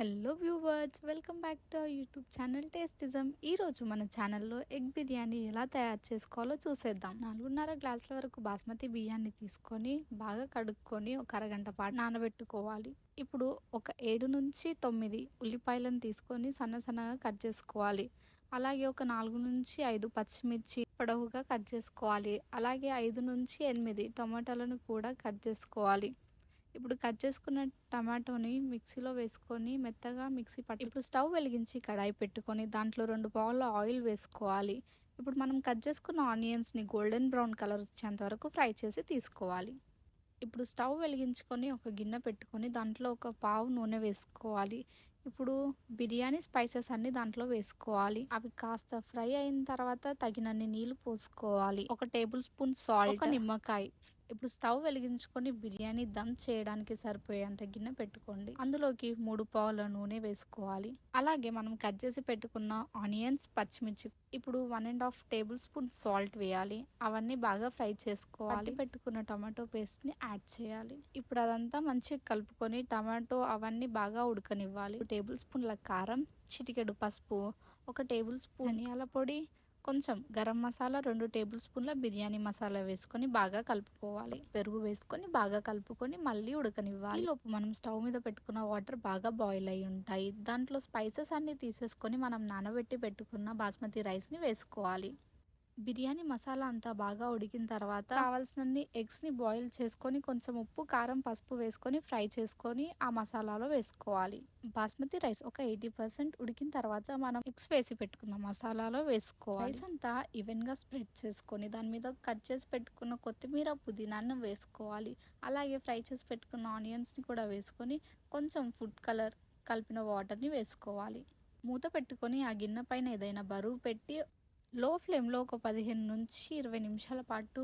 Hello viewers welcome back to our YouTube channel టేస్టిజం. ఈరోజు మన ఛానల్లో ఎగ్ బిర్యానీ ఎలా తయారు చేసుకోవాలో చూసేద్దాం. నాలుగున్నర గ్లాసుల వరకు బాస్మతి బియ్యాన్ని తీసుకొని బాగా కడుక్కొని ఒక అరగంట పాటు నానబెట్టుకోవాలి. ఇప్పుడు ఒక ఏడు నుంచి తొమ్మిది ఉల్లిపాయలను తీసుకొని సన్న సన్నగా కట్ చేసుకోవాలి. అలాగే ఒక నాలుగు నుంచి ఐదు పచ్చిమిర్చి పొడవుగా కట్ చేసుకోవాలి. అలాగే ఐదు నుంచి ఎనిమిది టమాటాలను కూడా కట్ చేసుకోవాలి. ఇప్పుడు కట్ చేసుకున్న టమాటోని మిక్సీలో వేసుకొని మెత్తగా మిక్సీ పట్టి ఇప్పుడు స్టవ్ వెలిగించి కడాయి పెట్టుకొని దాంట్లో రెండు పావుల ఆయిల్ వేసుకోవాలి. ఇప్పుడు మనం కట్ చేసుకున్న ఆనియన్స్ని గోల్డెన్ బ్రౌన్ కలర్ వచ్చేంత వరకు ఫ్రై చేసి తీసుకోవాలి. ఇప్పుడు స్టవ్ వెలిగించుకొని ఒక గిన్నె పెట్టుకొని దాంట్లో ఒక పావు నూనె వేసుకోవాలి. ఇప్పుడు బిర్యానీ స్పైసెస్ అన్ని దాంట్లో వేసుకోవాలి. అవి కాస్త ఫ్రై అయిన తర్వాత తగినన్ని నీళ్ళు పోసుకోవాలి. ఒక టేబుల్ స్పూన్ సాల్ట్ ఒక నిమ్మకాయ. ఇప్పుడు స్టవ్ వెలిగించుకొని బిర్యానీ దమ్ చేయడానికి సరిపోయేంత గిన్నె పెట్టుకోండి. అందులోకి మూడు పావుల నూనె వేసుకోవాలి. అలాగే మనం కట్ చేసి పెట్టుకున్న ఆనియన్స్ పచ్చిమిర్చి ఇప్పుడు one and half tablespoon salt వేయాలి. అవన్నీ బాగా ఫ్రై చేసుకోవాలి. పెట్టుకున్న టమాటో పేస్ట్ని యాడ్ చేయాలి. ఇప్పుడు అదంతా మంచిగా కలుపుకొని టమాటో అవన్నీ బాగా ఉడకనివ్వాలి. టేబుల్ స్పూన్ల కారం చిటికెడు పసుపు ఒక టేబుల్ స్పూన్ ధనియాల పొడి కొంచెం గరం మసాలా రెండు టేబుల్ స్పూన్ల బిర్యానీ మసాలా వేసుకొని బాగా కలుపుకోవాలి. పెరుగు వేసుకొని బాగా కలుపుకొని మళ్ళీ ఉడకనివ్వాలి. లోపు మనం స్టవ్ మీద పెట్టుకున్న వాటర్ బాగా బాయిల్ అయి ఉంటాయి. దాంట్లో స్పైసెస్ అన్ని తీసేసుకొని మనం నానబెట్టి పెట్టుకున్న బాస్మతి రైస్ని వేసుకోవాలి. బిర్యానీ మసాలా అంతా బాగా ఉడికిన తర్వాత కావాల్సినన్ని ఎగ్స్ని బాయిల్ చేసుకొని కొంచెం ఉప్పు కారం పసుపు వేసుకొని ఫ్రై చేసుకొని ఆ మసాలాలో వేసుకోవాలి. బాస్మతి రైస్ ఒక ఎయిటీ పర్సెంట్ ఉడికిన తర్వాత మనం ఎగ్స్ వేసి పెట్టుకున్న మసాలాలో వేసుకోవాలి. రైస్ అంతా ఈవెన్గా స్ప్రెడ్ చేసుకొని దాని మీద కట్ చేసి పెట్టుకున్న కొత్తిమీర పుదీనాన్ని వేసుకోవాలి. అలాగే ఫ్రై చేసి పెట్టుకున్న ఆనియన్స్ని కూడా వేసుకొని కొంచెం ఫుడ్ కలర్ కలిపిన వాటర్ని వేసుకోవాలి. మూత పెట్టుకొని ఆ గిన్నె పైన ఏదైనా బరువు పెట్టి లో ఫ్లేమ్లో ఒక పదిహేను నుంచి ఇరవై నిమిషాల పాటు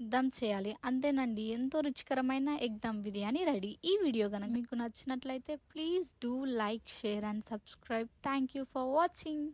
దమ్ చేయాలి. అంతేనండి. ఎంతో రుచికరమైన ఎగ్ దమ్ బిర్యానీ రెడీ. ఈ వీడియో కనుక మీకు నచ్చినట్లయితే please do like share and subscribe. Thank you for watching.